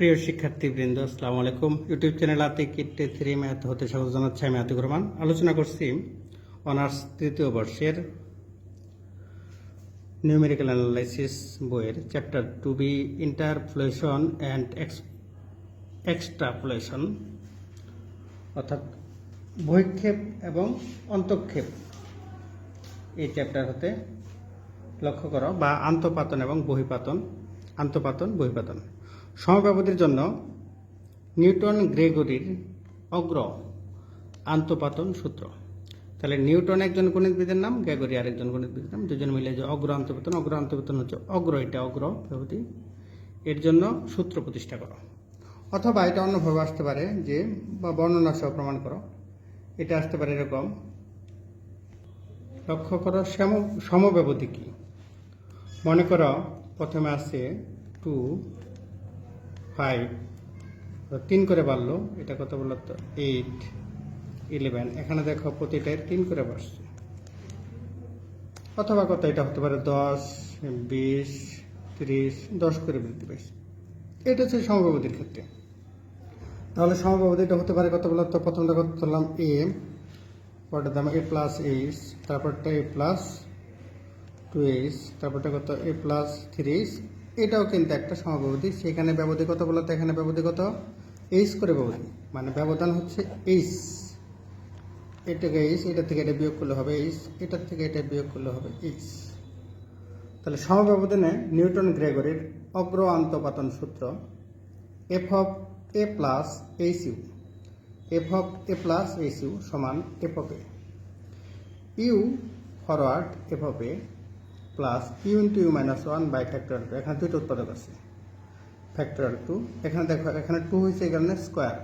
প্রিয় শিক্ষার্থীবৃন্দ, আসসালামু আলাইকুম। ইউটিউব চ্যানেল আতি কিটে থ্রি ম্যাথ হতে স্বাগত জানাচ্ছি আমি আতিকুর রহমান। আলোচনা করছি অনার্স তৃতীয় বর্ষের নিউমেরিক্যাল অ্যানালাইসিস বইয়ের chapter two B interpolation and extrapolation অর্থাৎ বহিক্ষেপ এবং অন্তক্ষেপ। এই চ্যাপ্টার হতে লক্ষ্য করো, বা আন্তপাতন এবং বহিপাতন, আন্তপাতন, বহিপাতন। সমব্যবধির জন্য নিউটন গ্রেগরির অগ্র আন্তপাতন সূত্র। তাহলে নিউটন একজন গণিতবিদের নাম, গ্রেগরি আরেকজন গণিতবিদের নাম, দুজন মিলে যে অগ্র আন্তপাতন অগ্র আন্তপাতন হচ্ছে অগ্র এটা অগ্র ব্যবধি। এর জন্য সূত্র প্রতিষ্ঠা করো। অথবা এটা অন্যভাবে আসতে পারে যে, বা বর্ণনা সহ প্রমাণ করো। এটা আসতে পারে এরকম, লক্ষ্য করো সম সমব্যবধি কি। মনে করো প্রথমে আছে টু ফাইভ তিন করে বাড়লো। এটা কত বলল? তো এইট ইলেভেন এখানে দেখো প্রতিটায় তিন করে বাড়ছে। অথবা কত এটা হতে পারে দশ, বিশ, তিরিশ, দশ করে বৃদ্ধি পাইছে। এটা হচ্ছে সমবাবতির ক্ষেত্রে। তাহলে সমবাবতিটা হতে পারে কত বলতো প্রথমটা কত ধরলাম? এ পরটা দাম এ প্লাস এইচ তারপরটা এ প্লাস টু এইচ তারপরটা কত? এ প্লাস থ্রি এটাও কিন্তু একটা সমব্যবধি সেখানে ব্যবধি কত বলতো এখানে ব্যবধি কত এইচ করে ব্যবধি মানে ব্যবধান হচ্ছে এইচ এটাকে এইচ এটা থেকে এটা বিয়োগ করলে হবে এইচ এটার থেকে এটা বিয়োগ করলে হবে এইচ তাহলে সমব্যবধানে নিউটন গ্রেগরির অগ্র আন্তপাতন সূত্র F of A plus H U F of A plus H U সমান F of A U forward F of A plus U into U minus one by factor two এখানে দুইটা উৎপাদক আছে। ফ্যাক্টর টু এখানে দেখো, এখানে two হয়েছে কারণে স্কোয়ার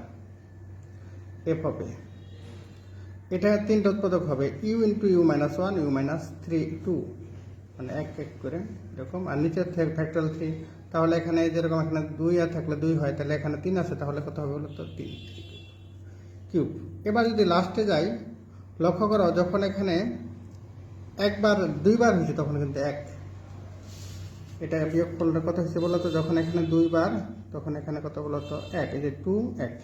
এফ এ এটা তিনটা উৎপাদক হবে। U into U minus one U minus three two মানে এক এক করে এরকম। আর নিচের থেকে ফ্যাক্টরাল থ্রি তাহলে এখানে যেরকম এখানে দুই আর থাকলে দুই হয়, তাহলে এখানে তিন আছে, তাহলে কত হবে বলো তো তিন। কিউব এবার যদি লাস্টে যাই, লক্ষ্য করো, যখন এখানে একবার, দুইবার হয়েছে তখন কিন্তু এক। এটা বিয়োগ করলে কত হয়েছে বলো তো? যখন এখানে দুইবার, তখন এখানে কত বলো তো? এক। এই যে টু, এক।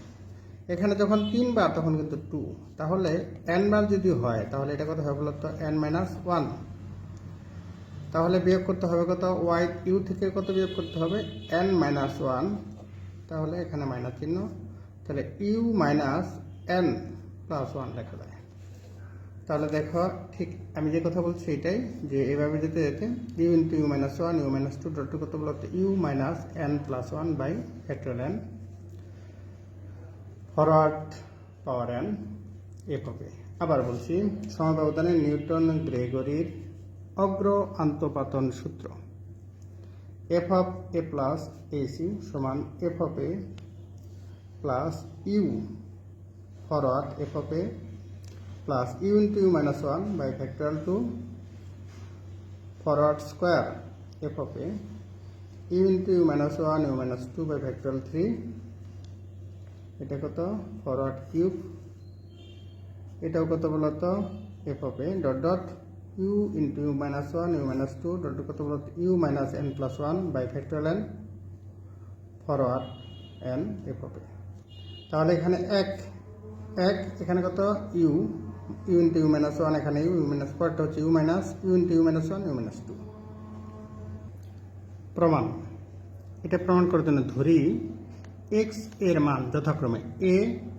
এখানে যখন তিনবার, তখন কিন্তু টু। তাহলে এন বার যদি হয়, তাহলে এটা কত হবে বলো তো? এন মাইনাস ওয়ান তাহলে বিয়োগ করতে হবে কত? ওয়াই ইউ থেকে কত বিয়োগ করতে হবে? এন মাইনাস ওয়ান তাহলে এখানে মাইনাস চিহ্ন। তাহলে U minus N plus one লেখা যায়। তাহলে দেখো, ঠিক আমি যে কথা বলছি এটাই, যে এভাবে যেতে যেতে U into U minus one U minus two dot two কত বলতে U minus N plus one by factor N forward power N হবে আবার বলছি, সমব্যবধানে নিউটন গ্রেগরির অগ্র আন্তপাতন সূত্র। F of A plus AC সমান F of A plus U forward F of A plus U into U minus one by factorial two forward square F of A U into U minus one U minus two by factorial three এটা কত? Forward cube এটাও কত বলতো? F of A dot dot U into U minus one U minus two dot কত বলতো? U minus N plus one by factorial N forward N F of তাহলে এখানে এক এক, এখানে কত? U U into U minus one, এখানে U U minus পরটা হচ্ছে U minus U U minus one, U minus two. প্রমাণ। এটা প্রমাণ করার জন্য ধরি এক্সের মান যথাক্রমে A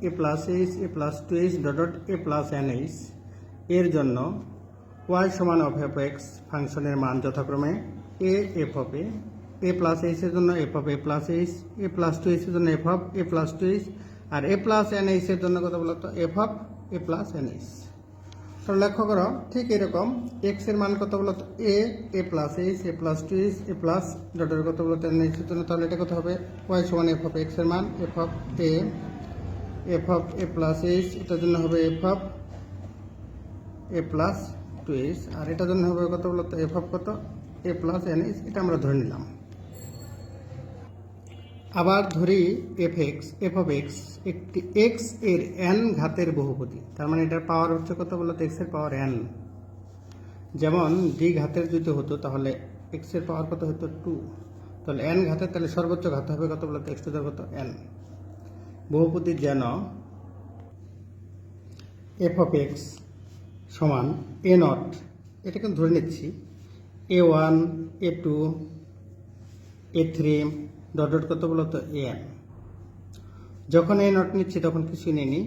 A plus H A plus two H dot dot A plus N H এর জন্য ওয়াই সমান অফ এফ এক্স ফাংশনের মান যথাক্রমে A F of A A plus এইচের জন্য F of A plus H A plus two এইচের জন্য F of A plus two H R A plus N এইচের জন্য কথা বলতো? F of A plus N H তো লক্ষ্য করো, ঠিক এরকম এক্সের মান কত বলতো A A plus H A plus two H A plus ডটের কত বলতো এন এইচের জন্য তাহলে এটা কত হবে? ওয়াই সমান এফ অফ এক্সের মান F of A F of A plus H এটার জন্য হবে F of A plus two H আর এটার জন্য হবে কত বলতো এফ অফ কত? এ প্লাস এন এইচ এটা আমরা ধরে নিলাম। আবার ধরি F X F of X একটি এক্সের এন ঘাতের বহুপদী। তার মানে এটার পাওয়ার হচ্ছে কত বলতো? এক্সের পাওয়ার এন যেমন ডি ঘাতের যদি হতো, তাহলে এক্সের পাওয়ার কত হতো? টু তাহলে এন ঘাতে তাহলে সর্বোচ্চ ঘাত হবে কত বলতো? এক্স টু কত এন বহুপদী যেন এফ অফ এক্স সমান এ নট এটা কিন্তু ধরে নিচ্ছি। A one A two A three dot dot কত বলতো? এ এন যখন এ নট নিচ্ছি, তখন কিছু নিই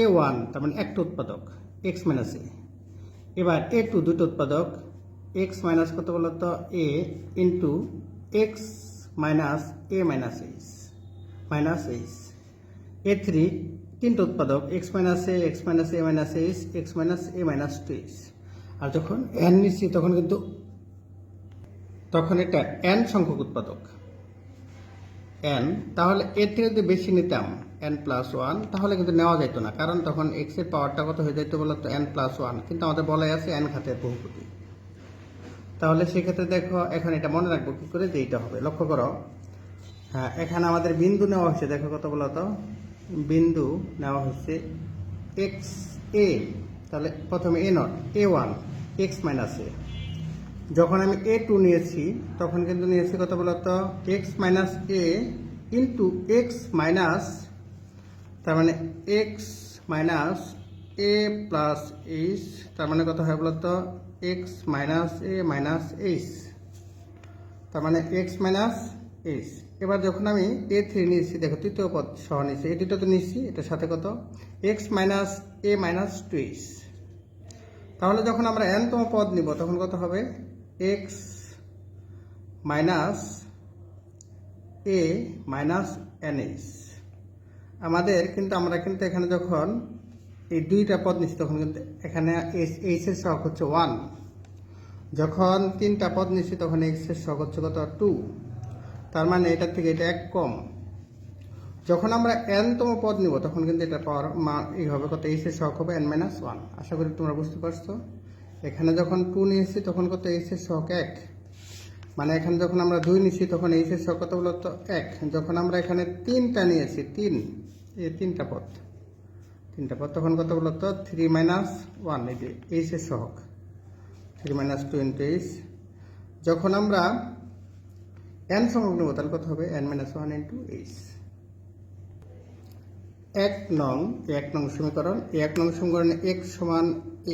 এ ওয়ান তার মানে একটা উৎপাদক এক্স মাইনাস এ এবার এ টু দুটো উৎপাদক এক্স মাইনাস কত বলতো? A into X minus A minus H minus H A three তিনটে উৎপাদক X minus A X minus A minus H X minus A minus two H আর যখন এন নিচ্ছি, তখন কিন্তু, তখন এটা এন সংখ্যক উৎপাদক। এন তাহলে এর থেকে যদি বেশি নিতাম এন প্লাস ওয়ান তাহলে কিন্তু নেওয়া যেত না। কারণ তখন এক্সের পাওয়ারটা কত হয়ে যেত বলতো? এন প্লাস ওয়ান কিন্তু আমাদের বলাই আছে এন খাতের বহুপতি। তাহলে সেক্ষেত্রে দেখো, এখন এটা মনে রাখব কি করে যে এইটা হবে। লক্ষ্য করো। হ্যাঁ এখানে আমাদের বিন্দু নেওয়া হয়েছে। দেখো কত বলতো? বিন্দু নেওয়া হচ্ছে এক্স এ তাহলে প্রথমে A naught A one X minus A যখন আমি এ টু নিয়েছি, তখন কিন্তু নিয়েছি কত বলতো? X minus A into X minus তার মানে X minus A plus H তার মানে কত হয় বলতো? X minus A minus H তার মানে এক্স মাইনাস এইচ এবার যখন আমি এ থ্রি নিয়েছি, দেখো তৃতীয় পদ সহ নিয়েছি, এই দুটো তো নিয়েছি, এটার সাথে কত? X minus A minus two H তাহলে যখন আমরা এনতম পদ নিব, তখন কত হবে? X minus A minus N H আমাদের কিন্তু, আমরা কিন্তু এখানে যখন এই দুইটা পদ নিচ্ছি তখন কিন্তু এখানে এইচ এর সহগ হচ্ছে ওয়ান যখন তিনটা পদ নিচ্ছি তখন এক্সের সহগ হচ্ছে কত? টু তার মানে এটার থেকে এটা এক কম। যখন আমরা এনতম পদ নিব, তখন কিন্তু এটা পাওয়ার মা এই হবে কত? এর সহগ হবে এন মাইনাস ওয়ান আশা করি তোমরা বুঝতে পারছ। এখানে যখন টু নিয়েছি, তখন কত? এইচ এর সহগ এক। মানে এখানে যখন আমরা দুই নিয়েছি তখন এইচ এর সহগ কত বলতো? এক। যখন আমরা এখানে তিনটা নিয়েছি, তিন, এই তিনটা পদ তিনটা পদ তখন কত বলতো? থ্রি মাইনাস ওয়ান এই যে এইচ এর সহগ three minus two into H যখন আমরা এন সংখ্যক নেব, তাহলে কত হবে? N minus one into H এক নং এক নং সমীকরণ এক নং সমীকরণে এক সমান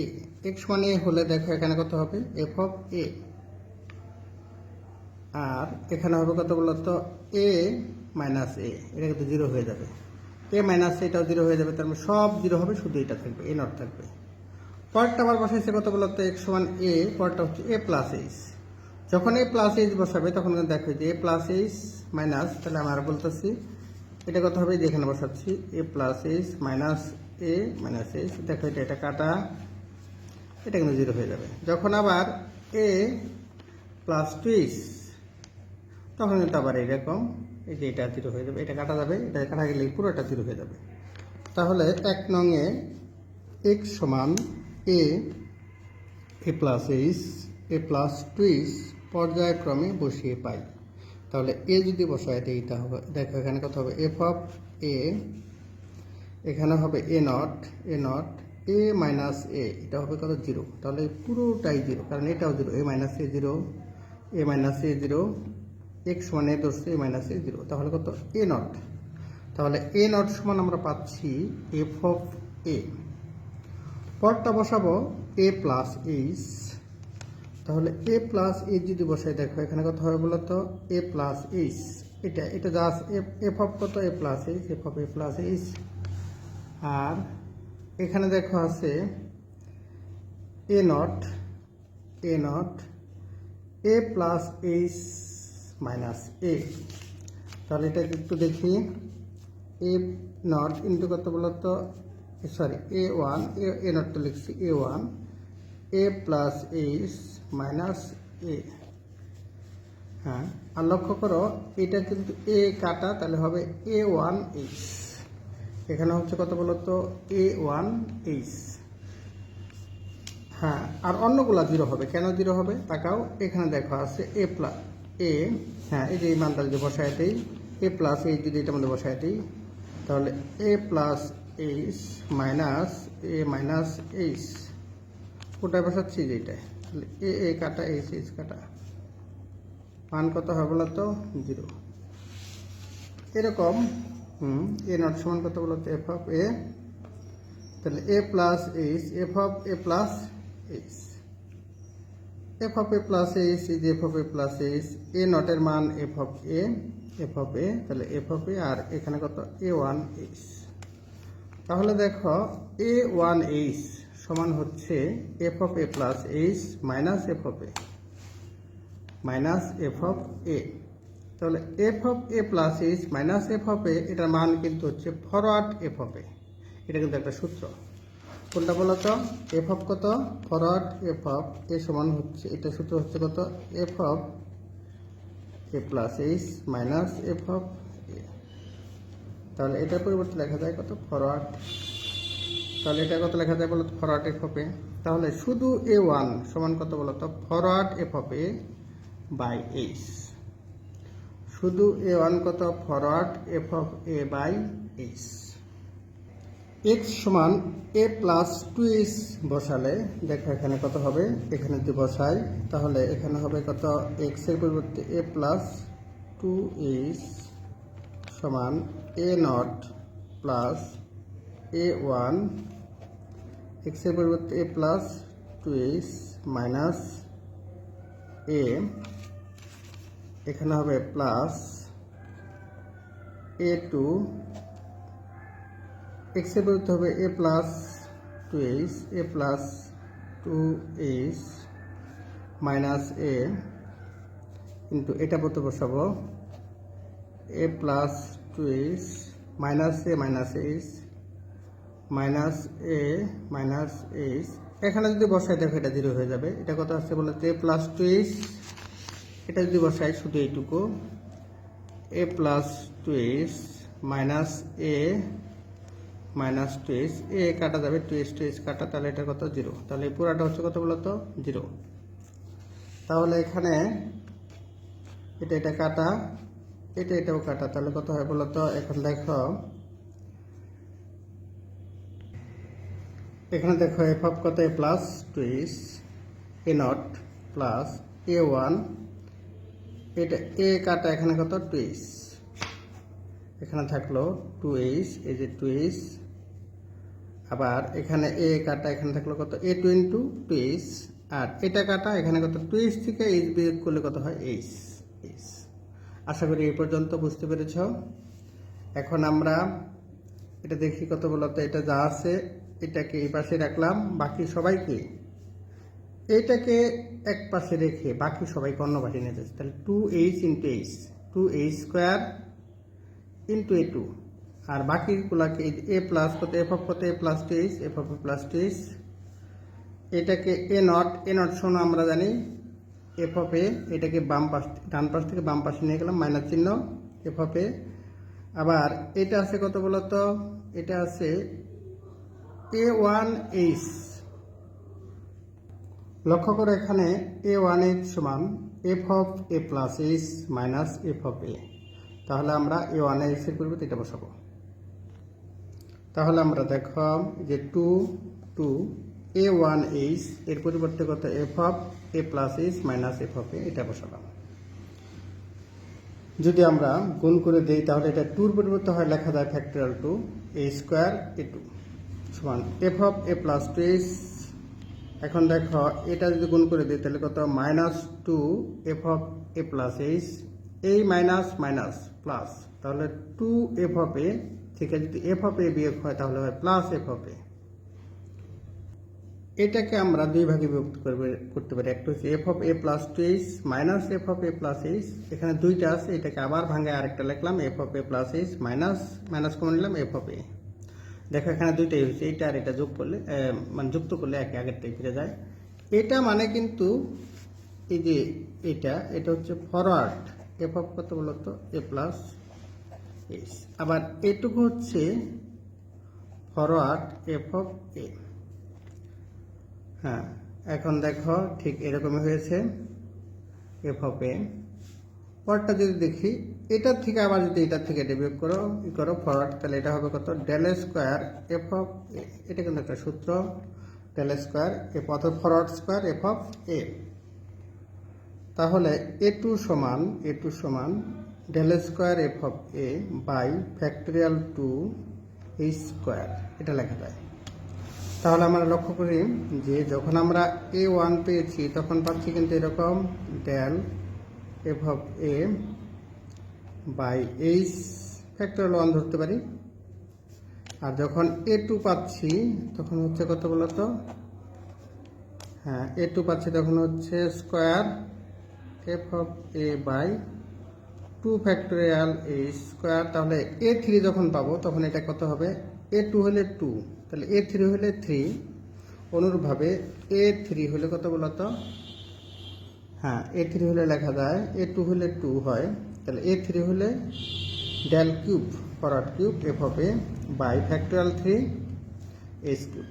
এ এক সমান এ হলে দেখো এখানে কত হবে? এফ অফ এ আর এখানে হবে কত বলতো এ মাইনাস এ এটা কিন্তু জিরো হয়ে যাবে। এ মাইনাস এটাও জিরো হয়ে যাবে, তার মানে সব জিরো হবে, শুধু এটা থাকবে এ নট থাকবে। পরেরটা আবার বসাইছে কত বলতো এক সমান এ পরেরটা হচ্ছে এ প্লাস এইচ যখন এ প্লাস এইচ বসাবে, তখন দেখো যে এ প্লাস এইচ মাইনাস তাহলে আমরা বলতেছি, এটা কত হবে? যেখানে বসাচ্ছি A plus H minus A minus H দেখো এটা এটা কাটা। এটা কিন্তু জিরো হয়ে যাবে। যখন আবার এ প্লাস টু এইচ তখন কিন্তু আবার এইরকম, এই যে এটা জিরো হয়ে যাবে, এটা কাটা যাবে, এটা কাটা গেলে পুরোটা জিরো হয়ে যাবে। তাহলে এক নংয়ে এক্স সমান A A plus H A plus two H পর্যায়ক্রমে বসিয়ে পাই। তাহলে এ যদি বসায় দিই, তাহলে দেখো এখানে কত হবে এফ অফ এ এখানে হবে A naught A naught A minus A এটা হবে কত? জিরো তাহলে পুরোটাই জিরো কারণ এটাও zero A minus A zero A minus A zero X সমান এ ধরছে এ মাইনাস এ জিরো তাহলে কত? এ নট তাহলে এ নট সমান আমরা পাচ্ছি এফ অফ এ পরটা বসাবো এ প্লাস এইচ তাহলে এ প্লাস এইচ যদি বসাই, দেখো এখানে কত হবে বলতো? এ প্লাস এইচ এটা এটা যা আছে এফ অফ কত? A plus H F of A plus H আর এখানে দেখো আছে A naught A naught A plus H minus A তাহলে এটা একটু দেখি? এ নট ইন্টু কত বলতো sorry A one A naught তো লিখছি A one A plus H minus A হ্যাঁ আর লক্ষ্য করো, এটা কিন্তু এ কাটা, তাহলে হবে এ ওয়ান এইচ এখানে হচ্ছে কত বলতো এ ওয়ান এইচ হ্যাঁ আর অন্যগুলা জিরো হবে। কেন জিরো হবে? তাকাও, এখানে দেখো, আছে এ প্লাস এ হ্যাঁ এই যে এই মানটা যদি বসায় দিই এ প্লাস এইচ যদি এটার মধ্যে বসায় দিই, তাহলে A plus H minus A minus H ওটা বসাচ্ছি যেটা তাহলে এ এ কাটা এইচ এইচ কাটা। মান কত হবে বলো তো? জিরো এরকম হুম এ নট সমান কত বলো এফ অফ এ তাহলে A plus H F of A plus H F of A plus H is F of A plus H A নটের মান F of A F of A তাহলে এফ অফ এ আর এখানে কত এ one H তাহলে দেখো এ one H সমান হচ্ছে F of A plus H minus F of A minus F of A তাহলে F of A plus H minus F of A এটার মান কিন্তু হচ্ছে ফরওয়ার্ড এফ অফ এ এটা কিন্তু একটা সূত্র। কোনটা বলো তো? এফ অফ কত? ফরওয়ার্ড এফ অফ এ সমান হচ্ছে, এটা সূত্র হচ্ছে কত? F of A plus H minus F of A তাহলে এটার পরিবর্তে লেখা যায় কত? ফরওয়ার্ড তাহলে এটা কত লেখা যায় বলো তো? ফরওয়ার্ড এফ অফ এ তাহলে শুধু এ ওয়ান সমান কত বলো তো? Forward f of a by h শুধু এ ওয়ান কত forward f of a by h x সমান এ প্লাস টু এইচ বসালে, দেখো এখানে কত হবে? এখানে যদি বসাই, তাহলে এখানে হবে কত? এক্সের পরিবর্তে এ প্লাস টু এইচ সমান a naught plus a one এক্সের পরিবর্তে a plus two h minus a এখানে হবে প্লাস এ টু এক্সের পরিবর্তে হবে a plus two h a plus two h minus a কিন্তু এটা বলতে বসাবো। A plus two h minus a minus h minus a minus h এখানে যদি বসাই দেখো এটা জিরো হয়ে যাবে। এটা কত আসছে বলে এ প্লাস টু এইচ এটা যদি বসাই শুধু এইটুকু a plus two h minus a minus two h a কাটা যাবে টু এইচ টু এইচ কাটা, তাহলে এটা কত? জিরো তাহলে এই পুরাটা হচ্ছে কত বলতো? জিরো তাহলে এখানে এটা এটা কাটা, এটা এটাও কাটা, তাহলে কত হয় বলতো? এখন দেখো, এখানে দেখো এফ অফ কত? A plus two h a naught plus a one এটা এ কাটা এখানে কত? টু এইচ এখানে থাকল টু এইচ এই যে টু এইচ আবার এখানে এ কাটা এখানে থাকল কত? এ টু টু এইচ আর এটা কাটা এখানে কত? টু এইচ থেকে এইচ বিয়োগ করলে কত হয়? এইচ এইচ আশা করি এই পর্যন্ত বুঝতে পেরেছ। এখন আমরা এটা দেখি কত বলতো? এটা যা আছে, এটাকে এই পাশে রাখলাম। বাকি সবাইকে এইটাকে এক পাশে রেখে বাকি সবাইকে অন্য পাশে নিয়ে যাচ্ছে। তাহলে two h into h two h square into a two আর বাকিগুলাকে এ প্লাস কত এফ অফ কত a plus two h f of plus two h এটাকে এ নট এ নট শোনো আমরা জানি এফ অফ এ এটাকে বাম পাশ, ডান পাশ থেকে বাম পাশে নিয়ে গেলাম মাইনাস চিহ্ন এফ অফ এ আবার এটা আছে কত বলতো? এটা আছে এ ওয়ান এইচ লক্ষ্য করে এখানে এ ওয়ান এইচ সমান f of a plus h minus f of a তাহলে আমরা এ ওয়ান এইচ এর পরিবর্তে এটা বসাবো। তাহলে আমরা দেখলাম যে two two a one h এর পরিবর্তে কত f of a plus h minus f of a এটা বসালাম। যদি আমরা গুণ করে দিই, তাহলে এটা টুর পরিবর্তে হয়, লেখা যায় factorial two a square a two সমান f of a plus two h এখন দেখো, এটা যদি গুণ করে দিই, তাহলে কত? Minus two f of a plus h, এই মাইনাস মাইনাস প্লাস। তাহলে টু এফ অফ এ থেকে যদি এফ অফ এ বিয়োগ হয়, তাহলে হয় প্লাস এফ অফ এ। এটাকে আমরা দুই ভাগে বিভক্ত করবে, করতে পারি। একটা হচ্ছে f of a plus two h, minus f of a plus h. এখানে দুইটা আছে, এটাকে আবার ভাঙে আরেকটা লিখলাম, f of a plus h, minus minus common নিলাম, এফ অফ এ। দেখো, এখানে দুইটাই হয়েছে এটা আর এটা যোগ করলে মানে যুক্ত করলে একে আগেরটাই ফিরে যায়। এটা মানে কিন্তু এই যে এটা এটা হচ্ছে ফরওয়ার্ড এফ অফ কত বলতো এ প্লাস এইচ আবার এটুকু হচ্ছে ফরওয়ার্ড এফ অফ এ হ্যাঁ এখন দেখো ঠিক এরকমই হয়েছে এফ অফ এ পরটা যদি দেখি এটার থেকে আবার যদি এটার থেকে এটা করো, ই করো ফরওয়ার্ড তাহলে এটা হবে কত? ডেল স্কোয়ার এফ অফ এটা কিন্তু একটা সূত্র। ডেল স্কোয়ার এফ অথবা forward square f of a তাহলে এ টু সমান এ টু সমান del square f of a by factorial two এই স্কোয়ার এটা লেখা যায়। তাহলে আমরা লক্ষ্য করি যে যখন আমরা এ ওয়ান পেয়েছি, তখন পাচ্ছি কিন্তু এরকম del f of a by h factorial one ধরতে পারি। আর যখন এ টু পাচ্ছি, তখন হচ্ছে কত বলতো হ্যাঁ এ টু পাচ্ছি, তখন হচ্ছে square f of a by two factorial a square তাহলে এ থ্রি যখন পাবো, তখন এটা কত হবে? এ টু হলে টু তাহলে এ থ্রি হলে থ্রি অনুরূপভাবে এ থ্রি হলে কত বলতো হ্যাঁ এ থ্রি হলে লেখা যায় এ টু হলে টু হয়। তাহলে এ থ্রি হলে del cube forward cube f a by factorial three h cube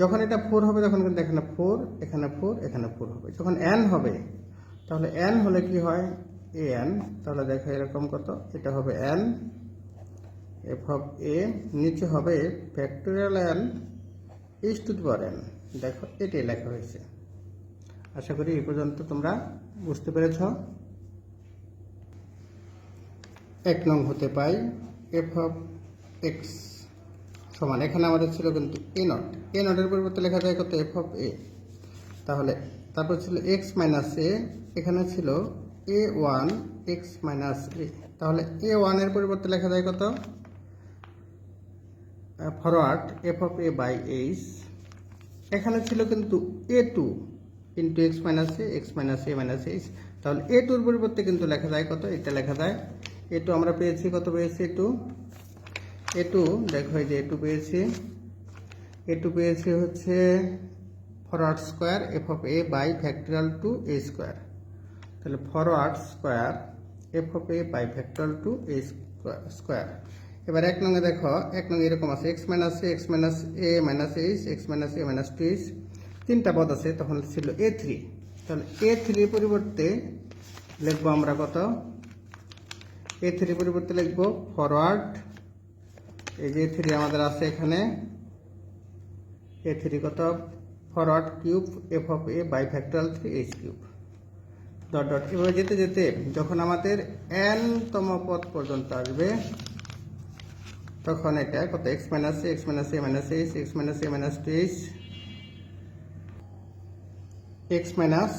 যখন এটা ফোর হবে, তখন কিন্তু এখানে ফোর এখানে ফোর এখানে ফোর হবে। যখন এন হবে, তাহলে এন হলে কি হয়? এ এন তাহলে দেখো এরকম কত? এটা হবে এন এফ অফ এ নিচে হবে factorial n is two power n দেখো, এটাই লেখা হয়েছে। আশা করি এই পর্যন্ত তোমরা বুঝতে পেরেছ। এক নং হতে পাই এফ অফ এক্স সমান। এখানে আমাদের ছিল কিন্তু এ নট এ নটের পরিবর্তে লেখা যায় কত? এফ অফ এ তাহলে তারপর ছিল এক্স মাইনাস এ এখানে ছিল a one x minus a তাহলে এ ওয়ানের পরিবর্তে লেখা যায় কত? Forward f of a by h এখানে ছিল কিন্তু a two into x minus a x minus a minus h তাহলে এ টুর পরিবর্তে কিন্তু লেখা যায় কত? এটা লেখা যায় এ টু আমরা পেয়েছি, কত পেয়েছি? এ টু এ টু দেখো এই যে এ টু পেয়েছি। এ টু পেয়েছি হচ্ছে forward square f of a by factorial two a square তাহলে forward square f of a by factorial two a square এবার এক নঙ্গে দেখো, এক নঙ্গে এরকম আছে x minus x minus a minus h x minus a minus two h তিনটা পদ আছে, তখন ছিল এ থ্রি তাহলে এ থ্রির পরিবর্তে লিখব আমরা কত? এ থ্রি পরিবর্তে লিখব ফরওয়ার্ড এই যে থ্রি আমাদের আছে এখানে। এ থ্রি কত? Forward cube f of a by factorial three h cube dot dot এভাবে যেতে যেতে যখন আমাদের এন তম পদ পর্যন্ত আসবে, তখন এটা কত? X minus x minus a minus h x minus a minus two h x minus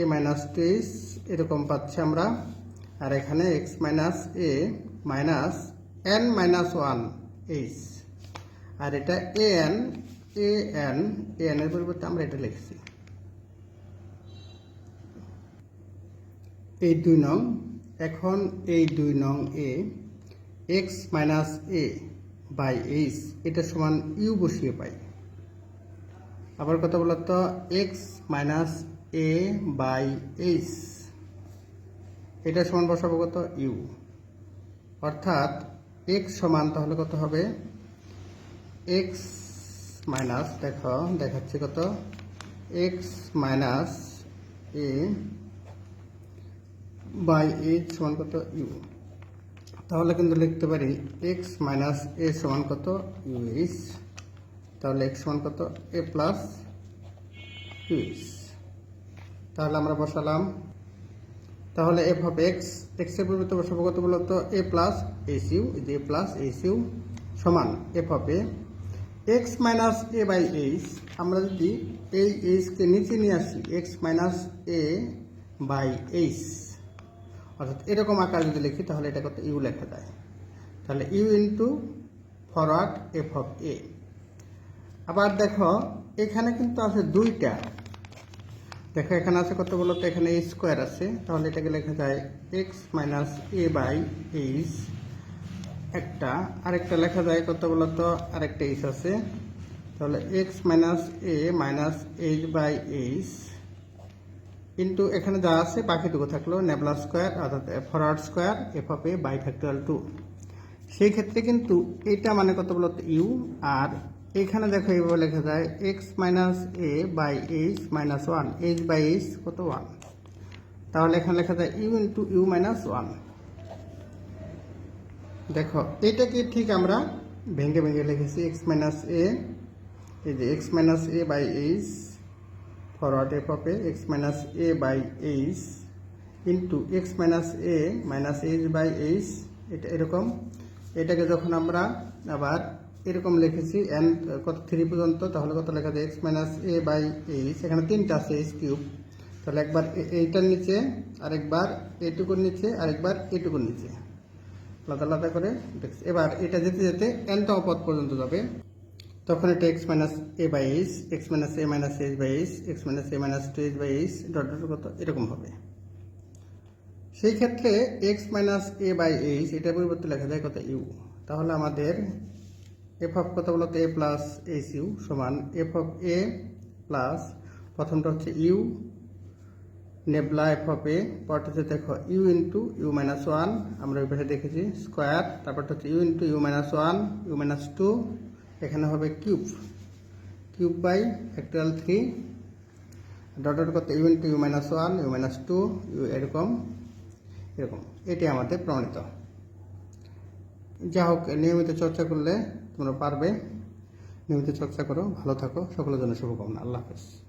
a minus two h এরকম পাচ্ছি আমরা। আর এখানে x minus a minus n minus one h আর এটা a n a n a n এর পরিবর্তে আমরা এটা লিখছি। এই দুই নং, এখন এই দুই নং a x minus a by h এটা সমান ইউ বসিয়ে পাই। আবার কথা বলতো x minus a by h এটা সমান বসাবো কত ইউ অর্থাৎ এক্স সমান তাহলে কত হবে? এক্স মাইনাস দেখো, দেখাচ্ছি কত? X minus a by h সমান কত ইউ তাহলে কিন্তু লিখতে পারি এক্স মাইনাস এ সমান কত ইউ এইচ তাহলে এক্স সমান কত? এ প্লাস ইউ এইচ তাহলে আমরা বসালাম তাহলে এফ অফ এক্স এক্সের পরিবর্তে বসাবো কত বলতো a plus h u a plus h u সমান f of a x minus a by h আমরা যদি এই এইচকে নিচে নিয়ে আসি x minus a by h অর্থাৎ এরকম আকার যদি লিখি, তাহলে এটা কত? ইউ লেখা যায়। তাহলে u into forward f of a আবার দেখো, এখানে কিন্তু আছে দুইটা দেখো, এখানে আছে কত বলতো এখানে এ স্কোয়ার আছে। তাহলে এটাকে লেখা যায় x minus a by h একটা। আরেকটা লেখা যায় কত বলতো আরেকটা এইচ আছে। তাহলে x minus a minus h by h কিন্তু এখানে যা আছে বাকিটুকু থাকল নেবলার স্কোয়ার অর্থাৎ forward square f of a by factorial two সেই ক্ষেত্রে কিন্তু এটা মানে কত বলতো ইউ আর এখানে দেখো এইভাবে লেখা যায় x minus a by h minus one h by h কত ওয়ান তাহলে এখানে লেখা যায় u into u minus one দেখো এটাকে ঠিক আমরা ভেঙে ভেঙে লিখেছি এক্স মাইনাস এ এই যে x minus a by h forward f of x minus a by h into x minus a minus h by h এটা এরকম। এটাকে যখন আমরা আবার এরকম লিখেছি এন কত, থ্রি পর্যন্ত, তাহলে কত লেখা যায়? X minus a by h এখানে তিনটা আছে এইচ কিউব তাহলে একবার এইটার নিচে, আরেকবার এটুকুর নিচে, আরেকবার এটুকুর নিচে। আলাদা আলাদা করে দেখছি। এবার এটা যেতে যেতে এনতম পদ পর্যন্ত যাবে। তখন এটা x minus a by h x minus a minus h by h x minus a minus two h by h dot dot কত, এরকম হবে। সেই ক্ষেত্রে x minus a by h এটা পরিবর্তে লেখা যায় কত ইউ তাহলে আমাদের এফ অফ কত বলতো? এ প্লাস এইচ ইউ সমান এফ অফ এ প্লাস প্রথমটা হচ্ছে u, nabla f of a পরটা হচ্ছে দেখো u into u minus one, আমরা ওই পাশে দেখেছি স্কোয়ার, তারপরটা হচ্ছে u into u minus one, u minus two, এখানে হবে cube cube by factorial three, dot dot করতে u into u minus one, u minus two, u এরকম এরকম। এটি আমাদের প্রমাণিত। যা হোক নিয়মিত চর্চা করলে তোমরা পারবে। নিয়মিত চর্চা করো। ভালো থাকো। সকলের জন্য শুভকামনা। আল্লাহ হাফেজ।